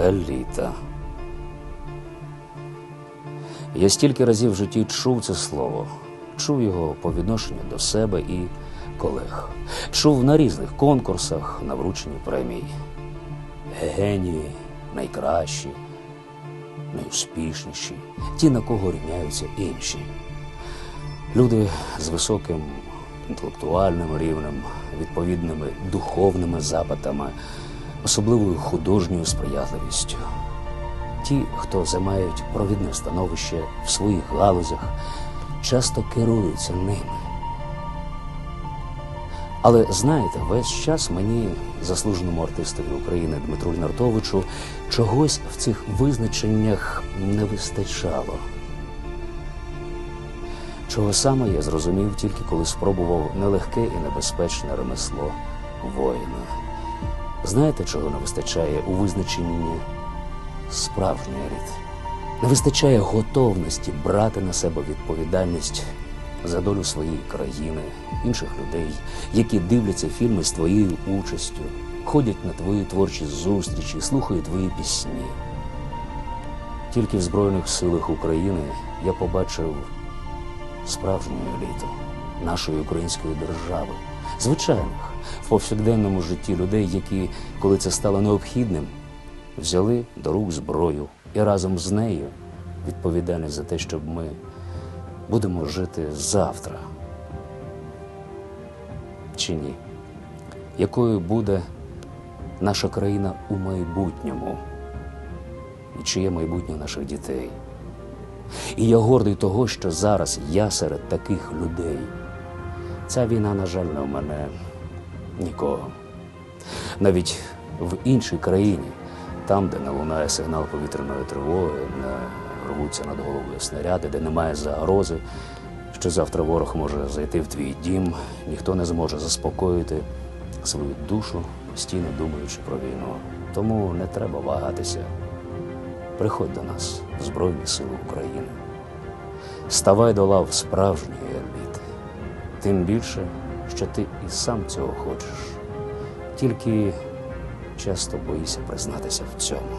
еліта. Я стільки разів в житті чув це слово, чув його по відношенню до себе і колег, чув на різних конкурсах на врученні премій. Генії, найкращі, найуспішніші, ті, на кого рівняються інші. Люди з високим інтелектуальним рівнем, відповідними духовними запитами, особливою художньою сприятливістю. Ті, хто займають провідне становище в своїх галузях, часто керуються ними. Але знаєте, весь час мені, заслуженому артистові України Дмитру Лінартовичу, чогось в цих визначеннях не вистачало. Чого саме я зрозумів тільки коли спробував нелегке і небезпечне ремесло воїна. Знаєте, чого не вистачає у визначенні справжньої еліти? Не вистачає готовності брати на себе відповідальність за долю своєї країни, інших людей, які дивляться фільми з твоєю участю, ходять на твої творчі зустрічі, слухають твої пісні. Тільки в Збройних силах України я побачив справжню еліту нашої української держави, звичайних в повсякденному житті людей, які, коли це стало необхідним, взяли до рук зброю і разом з нею відповідальність за те, щоб ми будемо жити завтра. Чи ні? Якою буде наша країна у майбутньому? І чиє майбутнє наших дітей? І я гордий того, що зараз я серед таких людей. Ця війна, на жаль, не в мене нікого. Навіть в іншій країні, там, де не лунає сигнал повітряної тривоги, не рвуться над головою снаряди, де немає загрози, що завтра ворог може зайти в твій дім, ніхто не зможе заспокоїти свою душу, постійно думаючи про війну. Тому не треба вагатися. Приходь до нас в Збройні Сили України. Ставай до лав справжньої еліти. Тим більше, що ти і сам цього хочеш. Тільки часто боїшся признатися в цьому.